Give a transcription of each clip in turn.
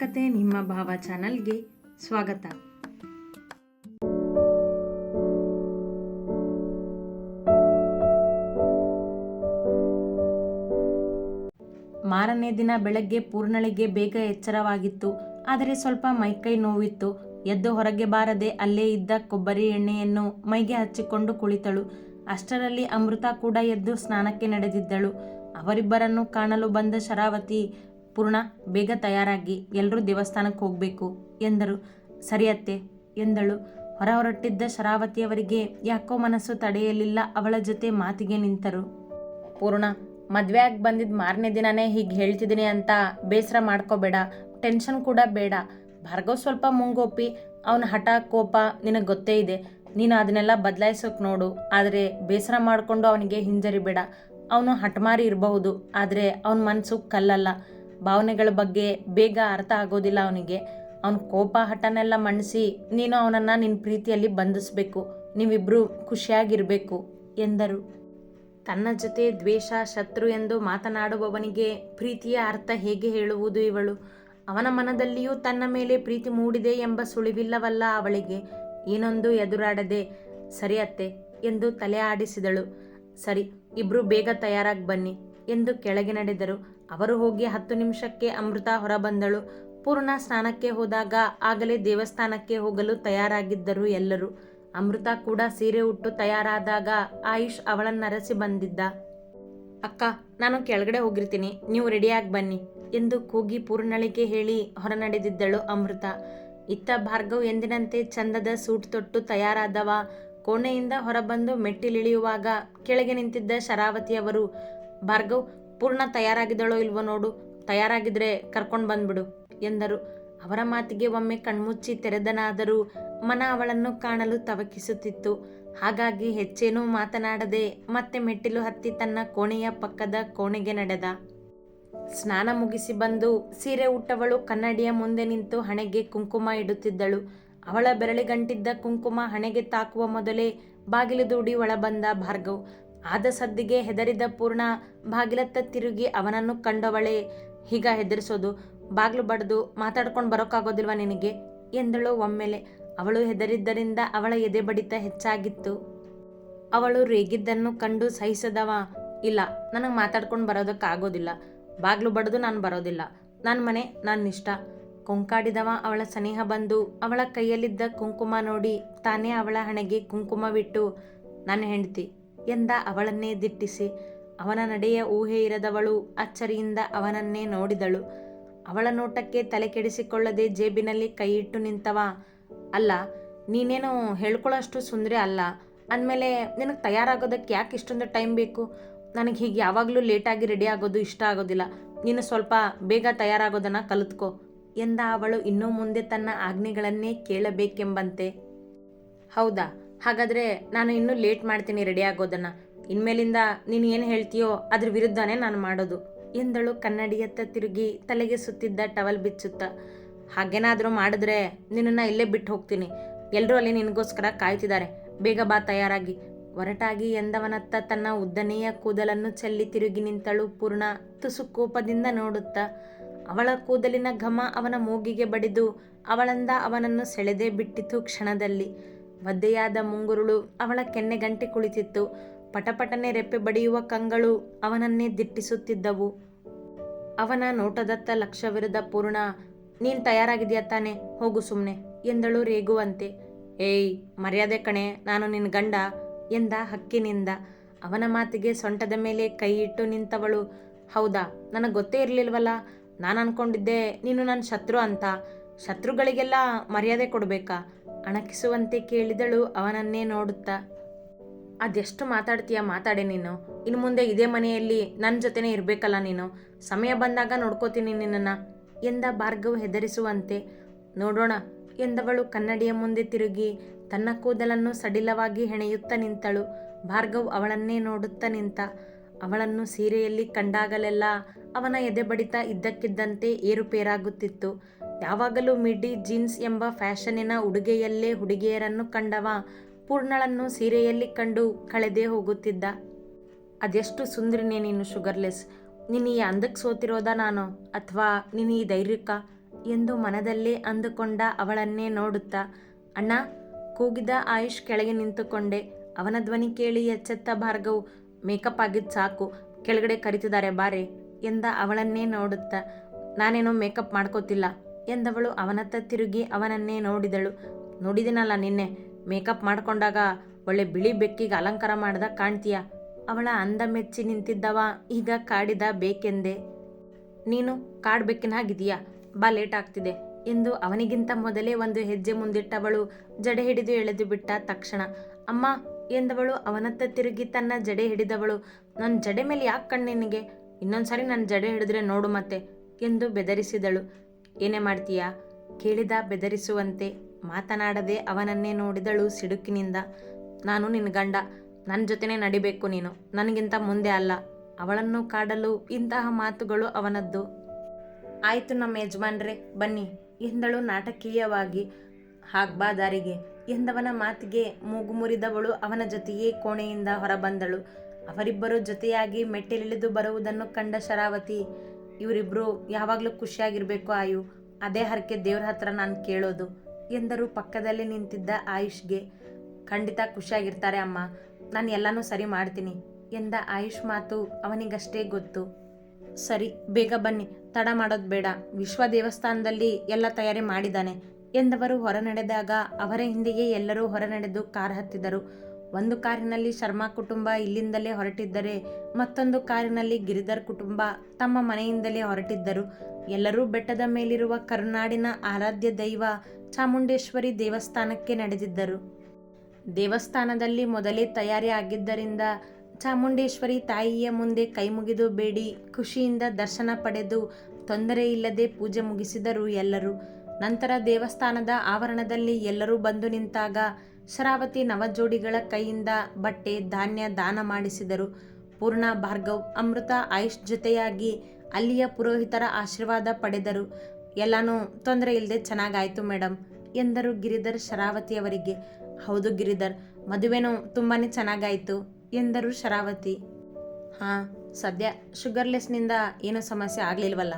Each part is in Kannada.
ಕತೆ ನಿಮ್ಮ ಭಾವ ಚಾನಲ್ಗೆ ಸ್ವಾಗತ. ಮಾರನೇ ದಿನ ಬೆಳಗ್ಗೆ ಪೂರ್ಣಳಿಗೆ ಬೇಗ ಎಚ್ಚರವಾಗಿತ್ತು. ಆದರೆ ಸ್ವಲ್ಪ ಮೈಕೈ ನೋವಿತ್ತು. ಎದ್ದು ಹೊರಗೆ ಬಾರದೆ ಅಲ್ಲೇ ಇದ್ದ ಕೊಬ್ಬರಿ ಎಣ್ಣೆಯನ್ನು ಮೈಗೆ ಹಚ್ಚಿಕೊಂಡು ಕುಳಿತಳು. ಅಷ್ಟರಲ್ಲಿ ಅಮೃತ ಕೂಡ ಎದ್ದು ಸ್ನಾನಕ್ಕೆ ನಡೆದಿದ್ದಳು. ಅವರಿಬ್ಬರನ್ನು ಕಾಣಲು ಬಂದ ಶರಾವತಿ ಪೂರ್ಣ ಬೇಗ ತಯಾರಾಗಿ ಎಲ್ಲರೂ ದೇವಸ್ಥಾನಕ್ಕೆ ಹೋಗಬೇಕು ಎಂದರು. ಸರಿಯತ್ತೆ ಎಂದಳು. ಹೊರ ಹೊರಟಿದ್ದ ಶರಾವತಿಯವರಿಗೆ ಯಾಕೋ ಮನಸ್ಸು ತಡೆಯಲಿಲ್ಲ ಅವಳ ಜೊತೆ ಮಾತಿಗೆ ನಿಂತರು. ಪೂರ್ಣ, ಮದುವೆ ಆಗಿ ಬಂದಿದ್ದ ಮಾರನೇ ದಿನನೇ ಹೀಗೆ ಹೇಳ್ತಿದ್ದೀನಿ ಅಂತ ಬೇಸರ ಮಾಡ್ಕೋಬೇಡ, ಟೆನ್ಷನ್ ಕೂಡ ಬೇಡ. ಭಾರ್ಗವ್ ಸ್ವಲ್ಪ ಮುಂಗೋಪಿ, ಅವನ ಹಠ, ಕೋಪ ನಿನಗೆ ಗೊತ್ತೇ ಇದೆ. ನೀನು ಅದನ್ನೆಲ್ಲ ಬದಲಾಯಿಸೋಕೆ ನೋಡು, ಆದರೆ ಬೇಸರ ಮಾಡಿಕೊಂಡು ಅವನಿಗೆ ಹಿಂಜರಿಬೇಡ. ಅವನು ಹಠಮಾರಿ ಇರಬಹುದು, ಆದರೆ ಅವನ ಮನಸ್ಸು ಕಲ್ಲಲ್ಲ. ಭಾವನೆಗಳ ಬಗ್ಗೆ ಬೇಗ ಅರ್ಥ ಆಗೋದಿಲ್ಲ ಅವನಿಗೆ. ಅವನ ಕೋಪ ಹಠನೆಲ್ಲ ಮಣಿಸಿ, ನೀನು ಅವನನ್ನು ನಿನ್ನ ಪ್ರೀತಿಯಲ್ಲಿ ಬಂಧಿಸಬೇಕು ನೀವಿಬ್ಬರು ಖುಷಿಯಾಗಿರಬೇಕು, ಎಂದರು. ತನ್ನ ಜೊತೆ ದ್ವೇಷ, ಶತ್ರು ಎಂದು ಮಾತನಾಡುವವನಿಗೆ ಪ್ರೀತಿಯ ಅರ್ಥ ಹೇಗೆ ಹೇಳುವುದು ಇವಳು? ಅವನ ಮನದಲ್ಲಿಯೂ ತನ್ನ ಮೇಲೆ ಪ್ರೀತಿ ಮೂಡಿದೆ ಎಂಬ ಸುಳಿವಿಲ್ಲವಲ್ಲ ಅವಳಿಗೆ. ಏನೊಂದು ಎದುರಾಡದೆ, ಸರಿ ಅತ್ತೆ, ಎಂದು ತಲೆ ಆಡಿಸಿದಳು. ಸರಿ, ಇಬ್ರು ಬೇಗ ತಯಾರಾಗಿ ಬನ್ನಿ, ಎಂದು ಕೆಳಗೆ ನಡೆದರು. ಅವರು ಹೋಗಿ ಹತ್ತು ನಿಮಿಷಕ್ಕೆ ಅಮೃತ ಹೊರಬಂದಳು. ಪೂರ್ಣ ಸ್ನಾನಕ್ಕೆ ಹೋದಾಗ ಆಗಲೇ ದೇವಸ್ಥಾನಕ್ಕೆ ಹೋಗಲು ತಯಾರಾಗಿದ್ದರು ಎಲ್ಲರೂ. ಅಮೃತ ಕೂಡ ಸೀರೆ ಉಟ್ಟು ತಯಾರಾದಾಗ ಆಯುಷ್ ಅವಳನ್ನರಸಿ ಬಂದಿದ್ದ. ಅಕ್ಕ, ನಾನು ಕೆಳಗಡೆ ಹೋಗಿರ್ತೀನಿ. ನೀವು ರೆಡಿಯಾಗಿ ಬನ್ನಿ ಎಂದು ಕೂಗಿ ಪೂರ್ಣಳಿಗೆ ಹೇಳಿ ಹೊರ ನಡೆದಿದ್ದಳು ಅಮೃತ. ಇತ್ತ ಭಾರ್ಗವ್ ಎಂದಿನಂತೆ ಚಂದದ ಸೂಟ್ ತೊಟ್ಟು ತಯಾರಾದವ. ಕೋಣೆಯಿಂದ ಹೊರಬಂದು ಮೆಟ್ಟಿಲಿಳಿಯುವಾಗ ಕೆಳಗೆ ನಿಂತಿದ್ದ ಶರಾವತಿಯವರು, ಭಾರ್ಗವ್ ಪೂರ್ಣ ತಯಾರಾಗಿದ್ದಳೋ ಇಲ್ವೋ ನೋಡು, ತಯಾರಾಗಿದ್ರೆ ಕರ್ಕೊಂಡು ಬಂದ್ಬಿಡು, ಎಂದರು. ಅವರ ಮಾತಿಗೆ ಒಮ್ಮೆ ಕಣ್ಮುಚ್ಚಿ ತೆರೆದನಾದರೂ ಮನ ಅವಳನ್ನು ಕಾಣಲು ತವಕಿಸುತ್ತಿತ್ತು. ಹಾಗಾಗಿ ಹೆಚ್ಚೇನೂ ಮಾತನಾಡದೆ ಮತ್ತೆ ಮೆಟ್ಟಿಲು ಹತ್ತಿ ತನ್ನ ಕೋಣೆಯ ಪಕ್ಕದ ಕೋಣೆಗೆ ನಡೆದ. ಸ್ನಾನ ಮುಗಿಸಿ ಬಂದು ಸೀರೆ ಉಟ್ಟವಳು ಕನ್ನಡಿಯ ಮುಂದೆ ನಿಂತು ಹಣೆಗೆ ಕುಂಕುಮ ಇಡುತ್ತಿದ್ದಳು. ಅವಳ ಬೆರಳಿಗಂಟಿದ್ದ ಕುಂಕುಮ ಹಣೆಗೆ ತಾಕುವ ಮೊದಲೇ ಬಾಗಿಲು ದೂಡಿ ಒಳಬಂದ ಭಾರ್ಗವ್. ಆದ ಸದ್ದಿಗೆ ಹೆದರಿದ ಪೂರ್ಣ ಬಾಗಿಲತ್ತ ತಿರುಗಿ ಅವನನ್ನು ಕಂಡವಳೆ. ಹೀಗ ಹೆದರಿಸೋದು, ಬಾಗಿಲು ಬಡ್ದು ಮಾತಾಡ್ಕೊಂಡು ಬರೋಕ್ಕಾಗೋದಿಲ್ವ ನಿನಗೆ? ಎಂದಳು ಒಮ್ಮೆಲೆ. ಅವಳು ಹೆದರಿದ್ದರಿಂದ ಅವಳ ಎದೆ ಬಡಿತ ಹೆಚ್ಚಾಗಿತ್ತು. ಅವಳು ರೇಗಿದ್ದನ್ನು ಕಂಡು ಸಹಿಸದವ. ಇಲ್ಲ, ನನಗೆ ಮಾತಾಡ್ಕೊಂಡು ಬರೋದಕ್ಕಾಗೋದಿಲ್ಲ. ಬಾಗಿಲು ಬಡ್ದು ನಾನು ಬರೋದಿಲ್ಲ. ನನ್ನ ಮನೆ ನನ್ನ ಇಷ್ಟ ಕೊಂಕಾಡಿದವ ಅವಳ ಸನಿಹ ಬಂದು ಅವಳ ಕೈಯಲ್ಲಿದ್ದ ಕುಂಕುಮ ನೋಡಿ ತಾನೇ ಅವಳ ಹಣೆಗೆ ಕುಂಕುಮವಿಟ್ಟು ನನ್ನ ಹೆಂಡತಿ. ಎಂದ ಅವಳನ್ನೇ ದಿಟ್ಟಿಸಿ. ಅವನ ನಡೆಯ ಊಹೆ ಇರದವಳು ಅಚ್ಚರಿಯಿಂದ ಅವನನ್ನೇ ನೋಡಿದಳು. ಅವಳ ನೋಟಕ್ಕೆ ತಲೆ ಕೆಡಿಸಿಕೊಳ್ಳದೆ ಜೇಬಿನಲ್ಲಿ ಕೈಯಿಟ್ಟು ನಿಂತವ. ಅಲ್ಲ, ನೀನೇನು ಹೇಳ್ಕೊಳ್ಳೋಷ್ಟು ಸುಂದ್ರೆ ಅಲ್ಲ. ಅಂದಮೇಲೆ ನಿನಗೆ ತಯಾರಾಗೋದಕ್ಕೆ ಯಾಕೆ ಇಷ್ಟೊಂದು ಟೈಮ್ ಬೇಕು? ನನಗೆ ಹೀಗೆ ಯಾವಾಗಲೂ ಲೇಟಾಗಿ ರೆಡಿ ಆಗೋದು ಇಷ್ಟ ಆಗೋದಿಲ್ಲ. ನೀನು ಸ್ವಲ್ಪ ಬೇಗ ತಯಾರಾಗೋದನ್ನು ಕಲಿತ್ಕೊ ಎಂದ ಅವಳು ಇನ್ನೂ ಮುಂದೆ ತನ್ನ ಆಜ್ಞೆಗಳನ್ನೇ ಕೇಳಬೇಕೆಂಬಂತೆ. ಹೌದಾ? ಹಾಗಾದರೆ ನಾನು ಇನ್ನೂ ಲೇಟ್ ಮಾಡ್ತೀನಿ ರೆಡಿ ಆಗೋದನ್ನು. ಇನ್ಮೇಲಿಂದ ನೀನು ಏನು ಹೇಳ್ತೀಯೋ ಅದ್ರ ವಿರುದ್ಧನೇ ನಾನು ಮಾಡೋದು. ಎಂದಳು ಕನ್ನಡಿಯತ್ತ ತಿರುಗಿ ತಲೆಗೆ ಸುತ್ತಿದ್ದ ಟವಲ್ ಬಿಚ್ಚುತ್ತ. ಹಾಗೇನಾದರೂ ಮಾಡಿದ್ರೆ ನಿನ್ನನ್ನು ಇಲ್ಲೇ ಬಿಟ್ಟು ಹೋಗ್ತೀನಿ. ಎಲ್ಲರೂ ಅಲ್ಲಿ ನಿನಗೋಸ್ಕರ ಕಾಯ್ತಿದ್ದಾರೆ. ಬೇಗ ಬಾ ತಯಾರಾಗಿ. ಒರಟಾಗಿ ಎಂದವನತ್ತ ತನ್ನ ಉದ್ದನೆಯ ಕೂದಲನ್ನು ಚೆಲ್ಲಿ ತಿರುಗಿ ನಿಂತಳು ಪೂರ್ಣ ತುಸು ಕೋಪದಿಂದ ನೋಡುತ್ತಾ. ಅವಳ ಕೂದಲಿನ ಘಮ ಅವನ ಮೂಗಿಗೆ ಬಡಿದು ಅವಳಂದ ಅವನನ್ನು ಸೆಳೆದೇ ಬಿಟ್ಟಿತು ಕ್ಷಣದಲ್ಲಿ. ಒದ್ದೆಯಾದ ಮುಂಗುರುಳು ಅವಳ ಕೆನ್ನೆ ಗಂಟೆ ಕುಳಿತಿತ್ತು. ಪಟಪಟನೆ ರೆಪ್ಪೆ ಬಡಿಯುವ ಕಂಗಳು ಅವನನ್ನೇ ದಿಟ್ಟಿಸುತ್ತಿದ್ದವು. ಅವನ ನೋಟದತ್ತ ಲಕ್ಷವಿರದ ಪೂರ್ಣ, ನೀನು ತಯಾರಾಗಿದೆಯಾ ತಾನೆ? ಹೋಗು ಸುಮ್ಮನೆ ಎಂದಳು ರೇಗುವಂತೆ. ಏಯ್, ಮರ್ಯಾದೆ ಕಣೆ, ನಾನು ನಿನ್ನ ಗಂಡ, ಎಂದ ಹಕ್ಕಿನಿಂದ. ಅವನ ಮಾತಿಗೆ ಸೊಂಟದ ಮೇಲೆ ಕೈ ಇಟ್ಟು ನಿಂತವಳು. ಹೌದಾ, ನನಗೆ ಗೊತ್ತೇ ಇರಲಿಲ್ವಲ್ಲ? ನಾನು ಅನ್ಕೊಂಡಿದ್ದೆ ನೀನು ನನ್ನ ಶತ್ರು ಅಂತ. ಶತ್ರುಗಳಿಗೆಲ್ಲ ಮರ್ಯಾದೆ ಕೊಡಬೇಕಾ? ಅಣಕಿಸುವಂತೆ ಕೇಳಿದಳು ಅವನನ್ನೇ ನೋಡುತ್ತಾ. ಅದೆಷ್ಟು ಮಾತಾಡ್ತೀಯ? ಮಾತಾಡೆ ನೀನು. ಇನ್ನು ಮುಂದೆ ಇದೇ ಮನೆಯಲ್ಲಿ ನನ್ನ ಜೊತೆನೇ ಇರಬೇಕಲ್ಲ ನೀನು. ಸಮಯ ಬಂದಾಗ ನೋಡ್ಕೋತೀನಿ ನಿನ್ನನ್ನು. ಎಂದ ಭಾರ್ಗವ್ ಹೆದರಿಸುವಂತೆ. ನೋಡೋಣ. ಎಂದವಳು ಕನ್ನಡಿಯ ಮುಂದೆ ತಿರುಗಿ ತನ್ನ ಕೂದಲನ್ನು ಸಡಿಲವಾಗಿ ಹೆಣೆಯುತ್ತಾ ನಿಂತಳು. ಭಾರ್ಗವ್ ಅವಳನ್ನೇ ನೋಡುತ್ತಾ ನಿಂತ. ಅವಳನ್ನು ಸೀರೆಯಲ್ಲಿ ಕಂಡಾಗಲೆಲ್ಲ ಅವನ ಎದೆ ಬಡಿತ ಇದ್ದಕ್ಕಿದ್ದಂತೆ ಏರುಪೇರಾಗುತ್ತಿತ್ತು. ಯಾವಾಗಲೂ ಮಿಡ್ಡಿ ಜೀನ್ಸ್ ಎಂಬ ಫ್ಯಾಷನಿನ ಉಡುಗೆಯಲ್ಲೇ ಹುಡುಗಿಯರನ್ನು ಕಂಡವ, ಪೂರ್ಣಳನ್ನು ಸೀರೆಯಲ್ಲಿ ಕಂಡು ಕಳೆದೇ ಹೋಗುತ್ತಿದ್ದ. ಅದೆಷ್ಟು ಸುಂದರಿನೇ ನೀನು ಶುಗರ್ಲೆಸ್. ನೀನು ಈ ಅಂದಕ್ಕೆ ಸೋತಿರೋದ ನಾನು ಅಥವಾ ನೀನು ಈ ಧೈರ್ಯಕ್ಕ ಎಂದು ಮನದಲ್ಲೇ ಅಂದುಕೊಂಡ ಅವಳನ್ನೇ ನೋಡುತ್ತಾ. ಅಣ್ಣ, ಕೂಗಿದ ಆಯುಷ್ ಕೆಳಗೆ ನಿಂತುಕೊಂಡೆ. ಅವನ ಧ್ವನಿ ಕೇಳಿ ಎಚ್ಚೆತ್ತ ಭಾರ್ಗವ್, ಮೇಕಪ್ ಆಗಿದ್ದು ಸಾಕು, ಕೆಳಗಡೆ ಕರಿತಿದ್ದಾರೆ ಬಾರೆ, ಎಂದ ಅವಳನ್ನೇ ನೋಡುತ್ತಾ. ನಾನೇನೋ ಮೇಕಪ್ ಮಾಡ್ಕೋತಿಲ್ಲ. ಎಂದವಳು ಅವನತ್ತ ತಿರುಗಿ ಅವನನ್ನೇ ನೋಡಿದಳು. ನೋಡಿದಿನಲ್ಲ ನಿನ್ನೆ? ಮೇಕಪ್ ಮಾಡಿಕೊಂಡಾಗ ಒಳ್ಳೆ ಬಿಳಿ ಬೆಕ್ಕಿಗೆ ಅಲಂಕಾರ ಮಾಡ್ದ ಕಾಣ್ತೀಯ? ಅವಳ ಅಂದ ಮೆಚ್ಚಿ ನಿಂತಿದ್ದವ ಈಗ ಕಾಡಿದ ಬೇಕೆಂದೆ? ನೀನು ಕಾಡ್ಬೇಕಿನ ಹಾಗಿದೀಯಾ ಬಾ ಲೇಟ್ ಆಗ್ತಿದೆ ಎಂದು ಅವನಿಗಿಂತ ಮೊದಲೇ ಒಂದು ಹೆಜ್ಜೆ ಮುಂದಿಟ್ಟವಳು ಜಡೆ ಹಿಡಿದು ಎಳೆದು ಬಿಟ್ಟ ತಕ್ಷಣ. ಅಮ್ಮ ಎಂದವಳು ಅವನತ್ತ ತಿರುಗಿ ತನ್ನ ಜಡೆ ಹಿಡಿದವಳು. ನನ್ನ ಜಡೆ ಮೇಲೆ ಯಾಕೆ ಕಣ್ಣು ನಿನಗೆ? ಇನ್ನೊಂದ್ಸರಿ ನನ್ನ ಜಡೆ ಹಿಡಿದ್ರೆ ನೋಡು ಮತ್ತೆ ಎಂದು ಬೆದರಿಸಿದಳು. ಏನೇ ಮಾಡ್ತೀಯಾ? ಕೇಳಿದ ಬೆದರಿಸುವಂತೆ ಮಾತನಾಡದೆ ಅವನನ್ನೇ ನೋಡಿದಳು ಸಿಡುಕಿನಿಂದ. ನಾನು ನಿನ್ನ ಗಂಡ ನನ್ನ ಜೊತೆನೇ ನಡಿಬೇಕು ನೀನು, ನನಗಿಂತ ಮುಂದೆ ಅಲ್ಲ. ಅವಳನ್ನು ಕಾಡಲು ಇಂತಹ ಮಾತುಗಳು ಅವನದ್ದು. ಆಯಿತು ನಮ್ಮ ಯಜಮಾನ್ರೆ, ಬನ್ನಿ, ಎಂದಳು ನಾಟಕೀಯವಾಗಿ. ಹಾಗ್ಬಾ ದಾರಿಗೆ, ಎಂದವನ ಮಾತಿಗೆ ಮೂಗು ಮುರಿದವಳು ಅವನ ಜೊತೆಯೇ ಕೋಣೆಯಿಂದ ಹೊರಬಂದಳು. ಅವರಿಬ್ಬರು ಜೊತೆಯಾಗಿ ಮೆಟ್ಟಿಲಿಳಿದು ಬರುವುದನ್ನು ಕಂಡ ಶರಾವತಿ ಇವರಿಬ್ಬರು ಯಾವಾಗಲೂ ಖುಷಿಯಾಗಿರಬೇಕು ಆಯು. ಅದೇ ಹರಕೆ ದೇವ್ರ ಹತ್ರ ನಾನು ಕೇಳೋದು. ಎಂದರು ಪಕ್ಕದಲ್ಲಿ ನಿಂತಿದ್ದ ಆಯುಷ್ಗೆ ಖಂಡಿತ ಖುಷಿಯಾಗಿರ್ತಾರೆ ಅಮ್ಮ. ನಾನು ಎಲ್ಲನೂ ಸರಿ ಮಾಡ್ತೀನಿ ಎಂದ ಆಯುಷ್ ಮಾತು ಅವನಿಗಷ್ಟೇ ಗೊತ್ತು. ಸರಿ, ಬೇಗ ಬನ್ನಿ. ತಡ ಮಾಡೋದು ಬೇಡ. ವಿಶ್ವ ದೇವಸ್ಥಾನದಲ್ಲಿ ಎಲ್ಲ ತಯಾರಿ ಮಾಡಿದ್ದಾನೆ ಎಂದವರು ಹೊರ ನಡೆದಾಗ ಅವರ ಹಿಂದೆಯೇ ಎಲ್ಲರೂ ಹೊರ ನಡೆದು ಕಾರ್ ಹತ್ತಿದರು. ಒಂದು ಕಾರಿನಲ್ಲಿ ಶರ್ಮಾ ಕುಟುಂಬ ಇಲ್ಲಿಂದಲೇ ಹೊರಟಿದ್ದರೆ ಮತ್ತೊಂದು ಕಾರಿನಲ್ಲಿ ಗಿರಿಧರ್ ಕುಟುಂಬ ತಮ್ಮ ಮನೆಯಿಂದಲೇ ಹೊರಟಿದ್ದರು. ಎಲ್ಲರೂ ಬೆಟ್ಟದ ಮೇಲಿರುವ ಕರುನಾಡಿನ ಆರಾಧ್ಯ ದೈವ ಚಾಮುಂಡೇಶ್ವರಿ ದೇವಸ್ಥಾನಕ್ಕೆ ನಡೆದಿದ್ದರು. ದೇವಸ್ಥಾನದಲ್ಲಿ ಮೊದಲೇ ತಯಾರಿ ಆಗಿದ್ದರಿಂದ ಚಾಮುಂಡೇಶ್ವರಿ ತಾಯಿಯ ಮುಂದೆ ಕೈಮುಗಿದು ಬೇಡಿ, ಖುಷಿಯಿಂದ ದರ್ಶನ ಪಡೆದು ತೊಂದರೆ ಇಲ್ಲದೆ ಪೂಜೆ ಮುಗಿಸಿದರು ಎಲ್ಲರೂ. ನಂತರ ದೇವಸ್ಥಾನದ ಆವರಣದಲ್ಲಿ ಎಲ್ಲರೂ ಬಂದು ನಿಂತಾಗ ಶರಾವತಿ ನವಜೋಡಿಗಳ ಕೈಯಿಂದ ಬಟ್ಟೆ ಧಾನ್ಯ ದಾನ ಮಾಡಿಸಿದರು. ಪೂರ್ಣ ಭಾರ್ಗವ್ ಅಮೃತ ಆಯುಷ್ ಜೊತೆಯಾಗಿ ಅಲ್ಲಿಯ ಪುರೋಹಿತರ ಆಶೀರ್ವಾದ ಪಡೆದರು. ಎಲ್ಲನೂ ತೊಂದರೆ ಇಲ್ಲದೆ ಚೆನ್ನಾಗಾಯ್ತು ಮೇಡಮ್ ಎಂದರು ಗಿರಿಧರ್ ಶರಾವತಿಯವರಿಗೆ. ಹೌದು ಗಿರಿಧರ್, ಮದುವೆನೂ ತುಂಬಾ ಚೆನ್ನಾಗಾಯಿತು, ಎಂದರು ಶರಾವತಿ. ಹಾಂ, ಸದ್ಯ ಶುಗರ್ಲೆಸ್ನಿಂದ ಏನೂ ಸಮಸ್ಯೆ ಆಗಲಿಲ್ವಲ್ಲ.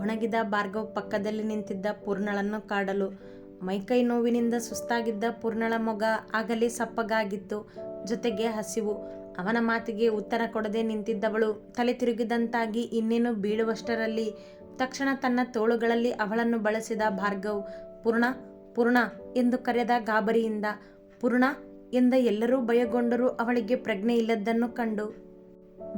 ಒಣಗಿದ ಭಾರ್ಗವ್ ಪಕ್ಕದಲ್ಲಿ ನಿಂತಿದ್ದ ಪೂರ್ಣಳನ್ನು ಕಾಡಲು ಮೈಕೈ ನೋವಿನಿಂದ ಸುಸ್ತಾಗಿದ್ದ ಪೂರ್ಣಳ ಮೊಗ ಆಗಲೇ ಸಪ್ಪಗಾಗಿತ್ತು. ಜೊತೆಗೆ ಹಸಿವು. ಅವನ ಮಾತಿಗೆ ಉತ್ತರ ಕೊಡದೆ ನಿಂತಿದ್ದವಳು ತಲೆ ತಿರುಗಿದಂತಾಗಿ ಇನ್ನೇನು ಬೀಳುವಷ್ಟರಲ್ಲಿ ತಕ್ಷಣ ತನ್ನ ತೋಳುಗಳಲ್ಲಿ ಅವಳನ್ನು ಬಳಸಿದ ಭಾರ್ಗವ್, ಪೂರ್ಣ ಪೂರ್ಣ ಎಂದು ಕರೆದ ಗಾಬರಿಯಿಂದ, ಪೂರ್ಣ ಎಂದ ಎಲ್ಲರೂ ಭಯಗೊಂಡರೂ ಅವಳಿಗೆ ಪ್ರಜ್ಞೆ ಇಲ್ಲದ್ದನ್ನು ಕಂಡು.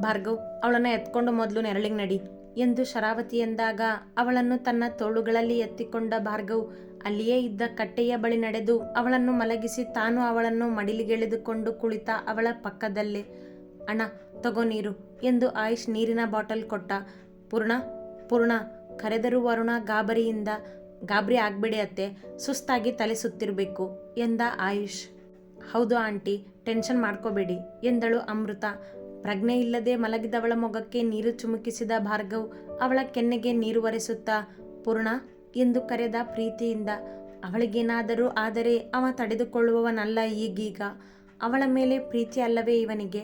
ಭಾರ್ಗವ್, ಅವಳನ್ನು ಎತ್ಕೊಂಡು ಮೊದಲು ನೆರಳಿಗೆ ನಡಿ. ಎಂದು ಶರಾವತಿ ಎಂದಾಗ ಅವಳನ್ನು ತನ್ನ ತೋಳುಗಳಲ್ಲಿ ಎತ್ತಿಕೊಂಡ ಭಾರ್ಗವ್ ಅಲ್ಲಿಯೇ ಇದ್ದ ಕಟ್ಟೆಯ ಬಳಿ ನಡೆದು ಅವಳನ್ನು ಮಲಗಿಸಿ ತಾನು ಅವಳನ್ನು ಮಡಿಲಿಗೆಳೆದುಕೊಂಡು ಕುಳಿತ ಅವಳ ಪಕ್ಕದಲ್ಲೇ, ಅಣ್ಣ, ತಗೋ ನೀರು ಎಂದು ಆಯುಷ್ ನೀರಿನ ಬಾಟಲ್ ಕೊಟ್ಟ. ಪೂರ್ಣ ಪೂರ್ಣ, ಕರೆದರು ವರುಣ ಗಾಬರಿಯಿಂದ, ಗಾಬರಿ ಆಗಬೇಡಿ ಅತ್ತೆ, ಸುಸ್ತಾಗಿ ತಲೆ ಸುತ್ತಿರಬೇಕು ಎಂದ ಆಯುಷ್. ಹೌದು ಆಂಟಿ, ಟೆನ್ಷನ್ ಮಾಡ್ಕೋಬೇಡಿ ಎಂದಳು ಅಮೃತ. ಪ್ರಜ್ಞೆ ಇಲ್ಲದೆ ಮಲಗಿದವಳ ಮೊಗಕ್ಕೆ ನೀರು ಚುಮುಕಿಸಿದ ಭಾರ್ಗವ್ ಅವಳ ಕೆನ್ನೆಗೆ ನೀರು ಒರೆಸುತ್ತಾ, ಪೂರ್ಣ ಎಂದು ಕರೆದ ಪ್ರೀತಿಯಿಂದ, ಅವಳಿಗೇನಾದರೂ ಆದರೆ ಅವ ತಡೆದುಕೊಳ್ಳುವವನಲ್ಲ ಈಗೀಗ. ಅವಳ ಮೇಲೆ ಪ್ರೀತಿ ಅಲ್ಲವೇ ಇವನಿಗೆ.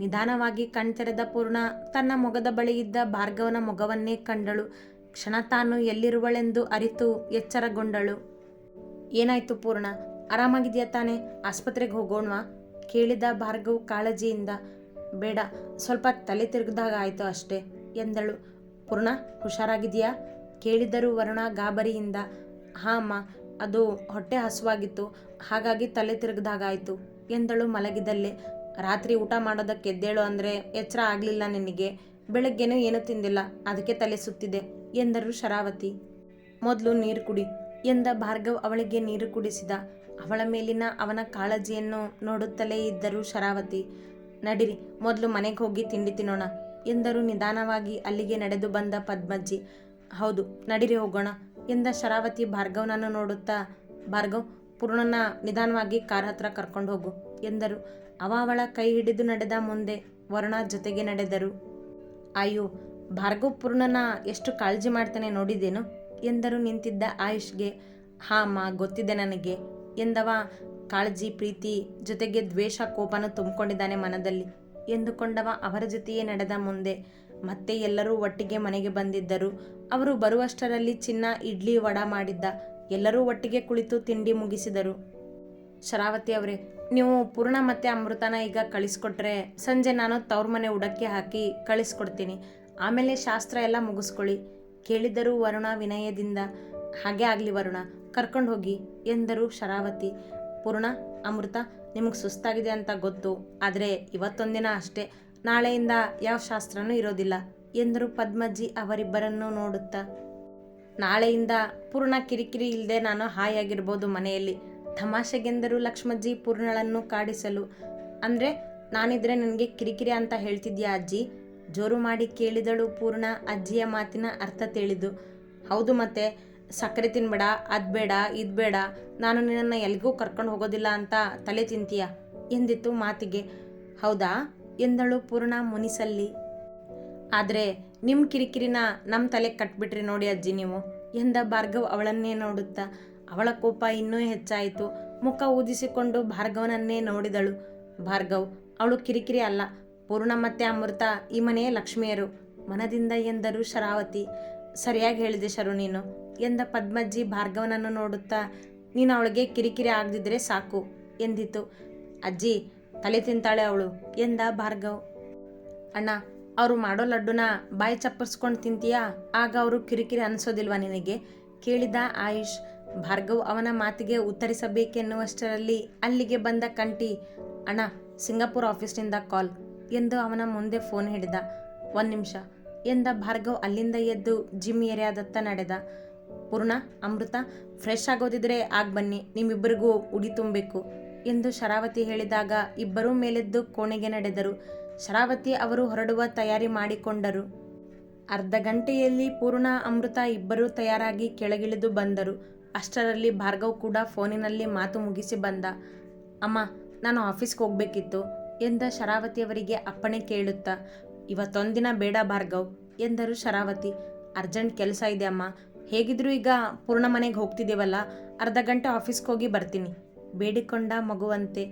ನಿಧಾನವಾಗಿ ಕಣ್ತೆರೆದ ಪೂರ್ಣ ತನ್ನ ಮೊಗದ ಬಳಿ ಇದ್ದ ಭಾರ್ಗವನ ಮೊಗವನ್ನೇ ಕಂಡಳು. ಕ್ಷಣ ತಾನು ಎಲ್ಲಿರುವಳೆಂದು ಅರಿತು ಎಚ್ಚರಗೊಂಡಳು. ಏನಾಯ್ತು ಪೂರ್ಣ? ಆರಾಮಾಗಿದೆಯಾ ತಾನೆ? ಆಸ್ಪತ್ರೆಗೆ ಹೋಗೋಣವಾ? ಕೇಳಿದ ಭಾರ್ಗವ್ ಕಾಳಜಿಯಿಂದ ಬೇಡ, ಸ್ವಲ್ಪ ತಲೆ ತಿರುಗಿದಾಗ ಆಯಿತು ಅಷ್ಟೇ ಎಂದಳು. ಪೂರ್ಣ ಹುಷಾರಾಗಿದೆಯಾ ಕೇಳಿದರು ವರುಣ ಗಾಬರಿಯಿಂದ ಹಾಂ ಅಮ್ಮ ಅದು ಹೊಟ್ಟೆ ಹಸುವಾಗಿತ್ತು, ಹಾಗಾಗಿ ತಲೆ ತಿರುಗಿದಾಗಾಯಿತು ಎಂದಳು ಮಲಗಿದಲ್ಲೇ ರಾತ್ರಿ ಊಟ ಮಾಡೋದಕ್ಕೆ ಎದ್ದೇಳು ಅಂದರೆ ಎಚ್ಚರ ಆಗಲಿಲ್ಲ ನಿನಗೆ. ಬೆಳಗ್ಗೆನೂ ಏನೂ ತಿಂದಿಲ್ಲ, ಅದಕ್ಕೆ ತಲೆ ಸುತ್ತಿದೆ ಎಂದರು ಶರಾವತಿ. ಮೊದಲು ನೀರು ಕುಡಿ ಎಂದ ಭಾರ್ಗವ್ ಅವಳಿಗೆ ನೀರು ಕುಡಿಸಿದ. ಅವಳ ಮೇಲಿನ ಅವನ ಕಾಳಜಿಯನ್ನು ನೋಡುತ್ತಲೇ ಇದ್ದರು ಶರಾವತಿ. ನಡಿರಿ, ಮೊದಲು ಮನೆಗೆ ಹೋಗಿ ತಿಂಡಿ ತಿನ್ನೋಣ ಎಂದರು ನಿಧಾನವಾಗಿ ಅಲ್ಲಿಗೆ ನಡೆದು ಬಂದ ಪದ್ಮಜ್ಜಿ. ಹೌದು, ನಡಿರಿ ಹೋಗೋಣ ಎಂದ ಶರಾವತಿ ಭಾರ್ಗವ್ನನ್ನು ನೋಡುತ್ತಾ, ಭಾರ್ಗವ್, ಪೂರ್ಣನ ನಿಧಾನವಾಗಿ ಕಾರ್ ಹತ್ರ ಕರ್ಕೊಂಡು ಹೋಗು ಎಂದರು. ಅವ ಅವಳ ಕೈ ಹಿಡಿದು ನಡೆದ ಮುಂದೆ ವರುಣ ಜೊತೆಗೆ ನಡೆದರು. ಅಯ್ಯೋ, ಭಾರ್ಗವ್ ಪೂರ್ಣನ ಎಷ್ಟು ಕಾಳಜಿ ಮಾಡ್ತಾನೆ ನೋಡಿದ್ದೇನು ಎಂದರು ನಿಂತಿದ್ದ ಆಯುಷ್ಗೆ. ಹಾ ಅಮ್ಮ ಗೊತ್ತಿದೆ ನನಗೆ ಎಂದವ ಕಾಳಜಿ, ಪ್ರೀತಿ ಜೊತೆಗೆ ದ್ವೇಷ ಕೋಪನ ತುಂಬಿಕೊಂಡಿದ್ದಾನೆ ಮನದಲ್ಲಿ. ಎಂದುಕೊಂಡವ ಅವರ ಜೊತೆಯೇ ನಡೆದ ಮುಂದೆ. ಮತ್ತೆ ಎಲ್ಲರೂ ಒಟ್ಟಿಗೆ ಮನೆಗೆ ಬಂದಿದ್ದರು. ಅವರು ಬರುವಷ್ಟರಲ್ಲಿ ಚಿನ್ನ, ಇಡ್ಲಿ ವಡ ಮಾಡಿದ್ದ. ಎಲ್ಲರೂ ಒಟ್ಟಿಗೆ ಕುಳಿತು ತಿಂಡಿ ಮುಗಿಸಿದರು. ಶರಾವತಿ ಅವರೇ, ನೀವು ಪೂರ್ಣ ಮತ್ತೆ ಅಮೃತನ ಈಗ ಕಳಿಸ್ಕೊಟ್ರೆ ಸಂಜೆ ನಾನು ತವ್ರ ಮನೆ ಉಡಕ್ಕೆ ಹಾಕಿ ಕಳಿಸ್ಕೊಡ್ತೀನಿ. ಆಮೇಲೆ ಶಾಸ್ತ್ರ ಎಲ್ಲ ಮುಗಿಸ್ಕೊಳ್ಳಿ. ಕೇಳಿದರು ವರುಣ ವಿನಯದಿಂದ, ಹಾಗೆ ಆಗಲಿ ವರುಣ, ಕರ್ಕೊಂಡು ಹೋಗಿ, ಎಂದರು ಶರಾವತಿ. ಪೂರ್ಣ ಅಮೃತ ನಿಮಗೆ ಸುಸ್ತಾಗಿದೆ ಅಂತ ಗೊತ್ತು. ಆದರೆ ಇವತ್ತೊಂದಿನ ಅಷ್ಟೇ. ನಾಳೆಯಿಂದ ಯಾವ ಶಾಸ್ತ್ರನೂ ಇರೋದಿಲ್ಲ. ಎಂದರು ಪದ್ಮಜ್ಜಿ ಅವರಿಬ್ಬರನ್ನು ನೋಡುತ್ತಾ. ನಾಳೆಯಿಂದ ಪೂರ್ಣ ಕಿರಿಕಿರಿ ಇಲ್ಲದೆ ನಾನು ಹಾಯಾಗಿರ್ಬೋದು ಮನೆಯಲ್ಲಿ. ತಮಾಷೆಗೆಂದರು ಲಕ್ಷ್ಮಜ್ಜಿ ಪೂರ್ಣಳನ್ನು ಕಾಡಿಸಲು. ಅಂದರೆ ನಾನಿದ್ರೆ ನನಗೆ ಕಿರಿಕಿರಿ ಅಂತ ಹೇಳ್ತಿದ್ಯಾ ಅಜ್ಜಿ? ಜೋರು ಮಾಡಿ ಕೇಳಿದಳು ಪೂರ್ಣ ಅಜ್ಜಿಯ ಮಾತಿನ ಅರ್ಥ ತಿಳಿದು. ಹೌದು ಮತ್ತೆ. ಸಕ್ಕರೆ ತಿನ್ಬೇಡ, ಅದು ಬೇಡ, ಇದು ಬೇಡ. ನಾನು ನಿನ್ನನ್ನು ಎಲ್ಲಿಗೂ ಕರ್ಕೊಂಡು ಹೋಗೋದಿಲ್ಲ ಅಂತ ತಲೆ ತಿಂತೀಯ? ಎಂದಿತ್ತು ಮಾತಿಗೆ. ಹೌದಾ? ಎಂದಳು ಪೂರ್ಣ ಮುನಿಸಲ್ಲಿ. ಆದರೆ ನಿಮ್ಮ ಕಿರಿಕಿರಿನ ನಮ್ಮ ತಲೆ ಕಟ್ಬಿಟ್ರಿ ನೋಡಿ ಅಜ್ಜಿ ನೀವು, ಎಂದ ಭಾರ್ಗವ್ ಅವಳನ್ನೇ ನೋಡುತ್ತಾ. ಅವಳ ಕೋಪ ಇನ್ನೂ ಹೆಚ್ಚಾಯಿತು. ಮುಖ ಊದಿಸಿಕೊಂಡು ಭಾರ್ಗವನನ್ನೇ ನೋಡಿದಳು. ಭಾರ್ಗವ್, ಅವಳು ಕಿರಿಕಿರಿ ಅಲ್ಲ. ಪೂರ್ಣ ಮತ್ತೆ ಅಮೃತ ಈ ಮನೆಯ ಲಕ್ಷ್ಮಿಯರು. ಮನದಿಂದ ಎಂದರು ಶರಾವತಿ. ಸರಿಯಾಗಿ ಹೇಳಿದೆ ಶರು ನೀನು. ಎಂದ ಪದ್ಮಜ್ಜಿ ಭಾರ್ಗವನನ್ನು ನೋಡುತ್ತಾ, ನೀನು ಅವಳಿಗೆ ಕಿರಿಕಿರಿ ಆಗದಿದ್ರೆ ಸಾಕು ಎಂದಿತು. ಅಜ್ಜಿ, ತಲೆ ತಿಂತಾಳೆ ಅವಳು ಎಂದ ಭಾರ್ಗವ್. ಅಣ್ಣ, ಅವರು ಮಾಡೋ ಲಡ್ಡುನ ಬಾಯಿ ಚಪ್ಪರ್ಸ್ಕೊಂಡು ತಿಂತೀಯಾ? ಆಗ ಅವರು ಕಿರಿಕಿರಿ ಅನಿಸೋದಿಲ್ವ ನಿನಗೆ? ಕೇಳಿದ ಆಯುಷ್, ಭಾರ್ಗವ್ ಅವನ ಮಾತಿಗೆ ಉತ್ತರಿಸಬೇಕೆನ್ನುವಷ್ಟರಲ್ಲಿ ಅಲ್ಲಿಗೆ ಬಂದ ಕಂಟಿ ಅಣ್ಣ, ಸಿಂಗಾಪುರ್ ಆಫೀಸ್ನಿಂದ ಕಾಲ್ ಎಂದು ಅವನ ಮುಂದೆ ಫೋನ್ ಹಿಡಿದ. ಒಂದು ನಿಮಿಷ ಎಂದ ಭಾರ್ಗವ್ ಅಲ್ಲಿಂದ ಎದ್ದು ಜಿಮ್ ಏರಿಯಾದತ್ತ ನಡೆದ. ಪೂರ್ಣ, ಅಮೃತ ಫ್ರೆಶ್ ಆಗೋದಿದ್ರೆ ಆಗ ಬನ್ನಿ, ನಿಮ್ಮಿಬ್ಬರಿಗೂ ಉಡಿ ತುಂಬಬೇಕು. ಎಂದು ಶರಾವತಿ ಹೇಳಿದಾಗ ಇಬ್ಬರೂ ಮೇಲೆದ್ದು ಕೋಣೆಗೆ ನಡೆದರು. ಶರಾವತಿ ಅವರು ಹೊರಡುವ ತಯಾರಿ ಮಾಡಿಕೊಂಡರು. ಅರ್ಧ ಗಂಟೆಯಲ್ಲಿ ಪೂರ್ಣ, ಅಮೃತ ಇಬ್ಬರೂ ತಯಾರಾಗಿ ಕೆಳಗಿಳಿದು ಬಂದರು. ಅಷ್ಟರಲ್ಲಿ ಭಾರ್ಗವ್ ಕೂಡ ಫೋನಿನಲ್ಲಿ ಮಾತು ಮುಗಿಸಿ ಬಂದ, ಅಮ್ಮ, ನಾನು ಆಫೀಸ್ಗೆ ಹೋಗ್ಬೇಕಿತ್ತು ಎಂದ ಶರಾವತಿಯವರಿಗೆ ಅಪ್ಪಣೆ ಕೇಳುತ್ತಾ, ಇವತ್ತೊಂದಿನ ಬೇಡ ಭಾರ್ಗವ್ ಎಂದರು ಶರಾವತಿ. ಅರ್ಜೆಂಟ್ ಕೆಲಸ ಇದೆ ಅಮ್ಮ ಹೇಗಿದ್ರೂ ಈಗ ಪೂರ್ಣ ಮನೆಗೆ ಹೋಗ್ತಿದ್ದೀವಲ್ಲ, ಅರ್ಧ ಗಂಟೆ ಆಫೀಸ್ಗೆ ಹೋಗಿ ಬರ್ತೀನಿ. ಬೇಡಿಕೊಂಡ ಮಗುವಂತೆ,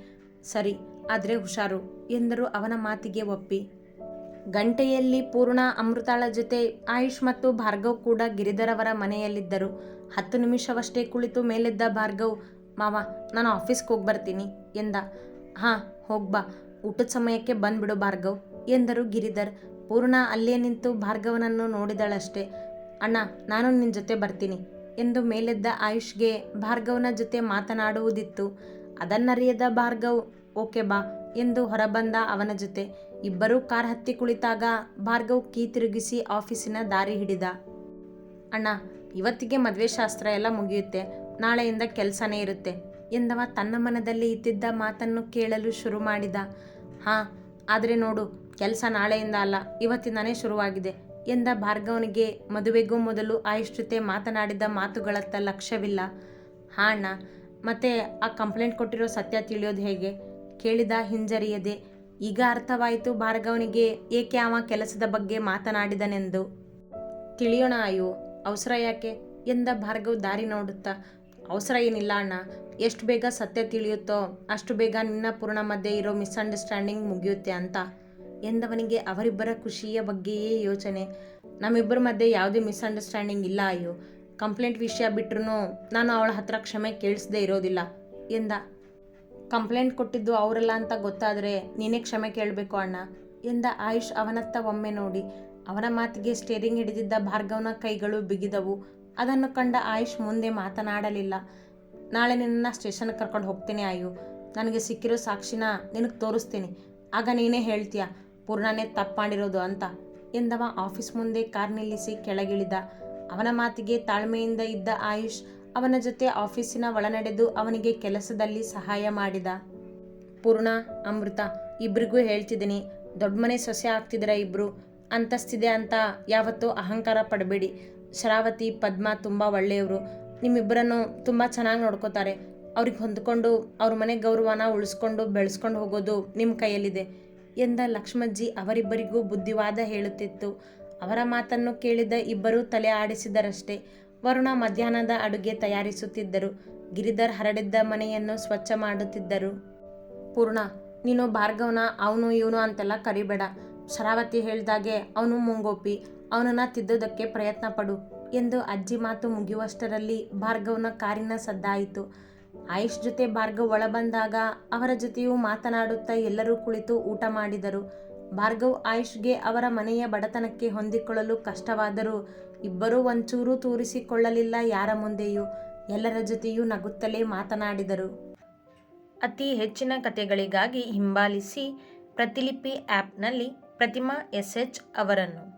ಸರಿ, ಆದರೆ ಹುಷಾರು, ಎಂದರು ಅವನ ಮಾತಿಗೆ ಒಪ್ಪಿ. ಗಂಟೆಯಲ್ಲಿ ಪೂರ್ಣ ಅಮೃತಾಳ ಜೊತೆ ಆಯುಷ್ ಮತ್ತು ಭಾರ್ಗವ್ ಕೂಡ ಗಿರಿಧರವರ ಮನೆಯಲ್ಲಿದ್ದರು. ಹತ್ತು ನಿಮಿಷವಷ್ಟೇ ಕುಳಿತು ಮೇಲೆದ್ದ ಭಾರ್ಗವ್, ಮಾವ, ನಾನು ಆಫೀಸ್ಗೆ ಹೋಗಿ ಬರ್ತೀನಿ, ಎಂದ. ಹಾಂ ಹೋಗ್ಬಾ ಊಟದ ಸಮಯಕ್ಕೆ ಬಂದ್ಬಿಡು ಭಾರ್ಗವ್, ಎಂದರು ಗಿರಿಧರ್. ಪೂರ್ಣ ಅಲ್ಲೇ ನಿಂತು ಭಾರ್ಗವನನ್ನು ನೋಡಿದಳಷ್ಟೇ. ಅಣ್ಣ, ನಾನು ನಿನ್ನ ಜೊತೆ ಬರ್ತೀನಿ ಎಂದು ಮೇಲೆದ್ದ ಆಯುಷ್ಗೆ ಭಾರ್ಗವನ ಜೊತೆ ಮಾತನಾಡುವುದಿತ್ತು. ಅದನ್ನರಿಯದ ಭಾರ್ಗವ್, ಓಕೆ ಬಾ ಎಂದು ಹೊರಬಂದ ಅವನ ಜೊತೆ. ಇಬ್ಬರೂ ಕಾರ್ ಹತ್ತಿ ಕುಳಿತಾಗ ಭಾರ್ಗವ್ ಕೀ ತಿರುಗಿಸಿ ಆಫೀಸಿನ ದಾರಿ ಹಿಡಿದ. ಅಣ್ಣ, ಇವತ್ತಿಗೆ ಮದುವೆ ಶಾಸ್ತ್ರ ಎಲ್ಲ ಮುಗಿಯುತ್ತೆ, ನಾಳೆಯಿಂದ ಕೆಲಸನೇ ಇರುತ್ತೆ ಎಂದವ ತನ್ನ ಮನದಲ್ಲಿ ಇದ್ದಿದ್ದ ಮಾತನ್ನು ಕೇಳಲು ಶುರು ಮಾಡಿದ. ಹಾಂ, ಆದರೆ ನೋಡು, ಕೆಲಸ ನಾಳೆಯಿಂದ ಅಲ್ಲ, ಇವತ್ತಿಂದಾನೇ ಶುರುವಾಗಿದೆ. ಎಂದ ಭಾರ್ಗವನಿಗೆ ಮದುವೆಗೂ ಮೊದಲು ಆಯುಷ್ ಮಾತನಾಡಿದ ಮಾತುಗಳತ್ತ ಲಕ್ಷ್ಯವಿಲ್ಲ. ಹಾಂ ಅಣ್ಣ ಮತ್ತೆ ಆ ಕಂಪ್ಲೇಂಟ್ ಕೊಟ್ಟಿರೋ ಸತ್ಯ ತಿಳಿಯೋದು ಹೇಗೆ? ಕೇಳಿದ ಹಿಂಜರಿಯದೆ, ಈಗ ಅರ್ಥವಾಯಿತು ಭಾರ್ಗವನಿಗೆ ಏಕೆ ಅವ ಕೆಲಸದ ಬಗ್ಗೆ ಮಾತನಾಡಿದನೆಂದು. ತಿಳಿಯೋಣ ಅಯ್ಯೋ, ಅವಸರ ಯಾಕೆ? ಎಂದ ಭಾರ್ಗವ್ ದಾರಿ ನೋಡುತ್ತಾ, ಅವಸರ ಏನಿಲ್ಲ ಅಣ್ಣ, ಎಷ್ಟು ಬೇಗ ಸತ್ಯ ತಿಳಿಯುತ್ತೋ, ಅಷ್ಟು ಬೇಗ ನಿನ್ನ ಪೂರ್ಣ ಮಧ್ಯೆ ಇರೋ ಮಿಸ್ಅಂಡರ್ಸ್ಟ್ಯಾಂಡಿಂಗ್ ಮುಗಿಯುತ್ತೆ ಅಂತ. ಎಂದವನಿಗೆ ಅವರಿಬ್ಬರ ಖುಷಿಯ ಬಗ್ಗೆಯೇ ಯೋಚನೆ. ನಮ್ಮಿಬ್ಬರ ಮಧ್ಯೆ ಯಾವುದೇ ಮಿಸ್ಅಂಡರ್ಸ್ಟ್ಯಾಂಡಿಂಗ್ ಇಲ್ಲ, ಅಯ್ಯೋ. ಕಂಪ್ಲೇಂಟ್ ವಿಷಯ ಬಿಟ್ಟರೂ ನಾನು ಅವಳ ಹತ್ರ ಕ್ಷಮೆ ಕೇಳಿಸದೇ ಇರೋದಿಲ್ಲ, ಎಂದ. ಕಂಪ್ಲೇಂಟ್ ಕೊಟ್ಟಿದ್ದು ಅವರಲ್ಲ ಅಂತ ಗೊತ್ತಾದರೆ ನೀನೇ ಕ್ಷಮೆ ಕೇಳಬೇಕು, ಅಣ್ಣ, ಎಂದ ಆಯುಷ್ ಅವನತ್ತ ಒಮ್ಮೆ ನೋಡಿ. ಅವನ ಮಾತಿಗೆ ಸ್ಟೇರಿಂಗ್ ಹಿಡಿದಿದ್ದ ಭಾರ್ಗವನ ಕೈಗಳು ಬಿಗಿದವು. ಅದನ್ನು ಕಂಡ ಆಯುಷ್ ಮುಂದೆ ಮಾತನಾಡಲಿಲ್ಲ. ನಾಳೆ ನಿನ್ನ ಸ್ಟೇಷನ್ ಕರ್ಕೊಂಡು ಹೋಗ್ತೀನಿ ಆಯು ನನಗೆ ಸಿಕ್ಕಿರೋ ಸಾಕ್ಷಿನ ನಿನಗೆ ತೋರಿಸ್ತೀನಿ. ಆಗ ನೀನೇ ಹೇಳ್ತೀಯ ಪೂರ್ಣನೇ ತಪ್ಪು ಮಾಡಿರೋದು ಅಂತ ಎಂದವ ಆಫೀಸ್ ಮುಂದೆ ಕಾರ್ ನಿಲ್ಲಿಸಿ ಕೆಳಗಿಳಿದ. ಅವನ ಮಾತಿಗೆ ತಾಳ್ಮೆಯಿಂದ ಇದ್ದ ಆಯುಷ್ ಅವನ ಜೊತೆ ಆಫೀಸಿನ ಒಳನಡೆದು ಅವನಿಗೆ ಕೆಲಸದಲ್ಲಿ ಸಹಾಯ ಮಾಡಿದ. ಪೂರ್ಣ, ಅಮೃತ, ಇಬ್ರಿಗೂ ಹೇಳ್ತಿದ್ದೀನಿ, ದೊಡ್ಡ ಮನೆ ಸೊಸೆ ಆಗ್ತಿದ್ದೀರ ಇಬ್ರು? ಅಂತಸ್ತಿದೆ ಅಂತ ಯಾವತ್ತೂ ಅಹಂಕಾರ ಪಡಬೇಡಿ. ಶರಾವತಿ, ಪದ್ಮ ತುಂಬ ಒಳ್ಳೆಯವರು. ನಿಮ್ಮಿಬ್ಬರನ್ನು ತುಂಬ ಚೆನ್ನಾಗಿ ನೋಡ್ಕೋತಾರೆ. ಅವ್ರಿಗೆ ಹೊಂದ್ಕೊಂಡು ಅವ್ರ ಮನೆ ಗೌರವನ ಉಳಿಸ್ಕೊಂಡು ಬೆಳೆಸ್ಕೊಂಡು ಹೋಗೋದು ನಿಮ್ಮ ಕೈಯಲ್ಲಿದೆ. ಎಂದ ಲಕ್ಷ್ಮಜ್ಜಿ ಅವರಿಬ್ಬರಿಗೂ ಬುದ್ಧಿವಾದ ಹೇಳುತ್ತಿತ್ತು. ಅವರ ಮಾತನ್ನು ಕೇಳಿದ ಇಬ್ಬರೂ ತಲೆ ಆಡಿಸಿದರಷ್ಟೇ. ವರುಣ ಮಧ್ಯಾಹ್ನದ ಅಡುಗೆ ತಯಾರಿಸುತ್ತಿದ್ದರು. ಗಿರಿಧರ್ ಹರಡಿದ್ದ ಮನೆಯನ್ನು ಸ್ವಚ್ಛ ಮಾಡುತ್ತಿದ್ದರು. ಪೂರ್ಣ, ನೀನು ಭಾರ್ಗವನ ಅವನು ಇವನು ಅಂತೆಲ್ಲ ಕರಿಬೇಡ. ಶರಾವತಿ ಹೇಳಿದಾಗೆ ಅವನು ಮುಂಗೋಪಿ. ಅವನನ್ನ ತಿದ್ದುದಕ್ಕೆ ಪ್ರಯತ್ನ ಪಡು ಎಂದು ಅಜ್ಜಿ ಮಾತು ಮುಗಿಯುವಷ್ಟರಲ್ಲಿ ಭಾರ್ಗವನ ಕಾರಿನ ಸದ್ದಾಯಿತು. ಆಯುಷ್ ಜೊತೆ ಭಾರ್ಗವ್ ಒಳ ಬಂದಾಗ ಅವರ ಜೊತೆಯೂ ಮಾತನಾಡುತ್ತಾ ಎಲ್ಲರೂ ಕುಳಿತು ಊಟ ಮಾಡಿದರು. ಭಾರ್ಗವ್ ಆಯುಷ್ಗೆ ಅವರ ಮನೆಯ ಬಡತನಕ್ಕೆ ಹೊಂದಿಕೊಳ್ಳಲು ಕಷ್ಟವಾದರೂ ಇಬ್ಬರೂ ಒಂಚೂರು ತೂರಿಸಿಕೊಳ್ಳಲಿಲ್ಲ ಯಾರ ಮುಂದೆಯೂ. ಎಲ್ಲರ ಜೊತೆಯೂ ನಗುತ್ತಲೇ ಮಾತನಾಡಿದರು. ಅತಿ ಹೆಚ್ಚಿನ ಕಥೆಗಳಿಗಾಗಿ ಹಿಂಬಾಲಿಸಿ ಪ್ರತಿಲಿಪಿ ಆ್ಯಪ್ನಲ್ಲಿ ಪ್ರತಿಮಾ ಎಸ್ ಎಚ್ ಅವರನ್ನು.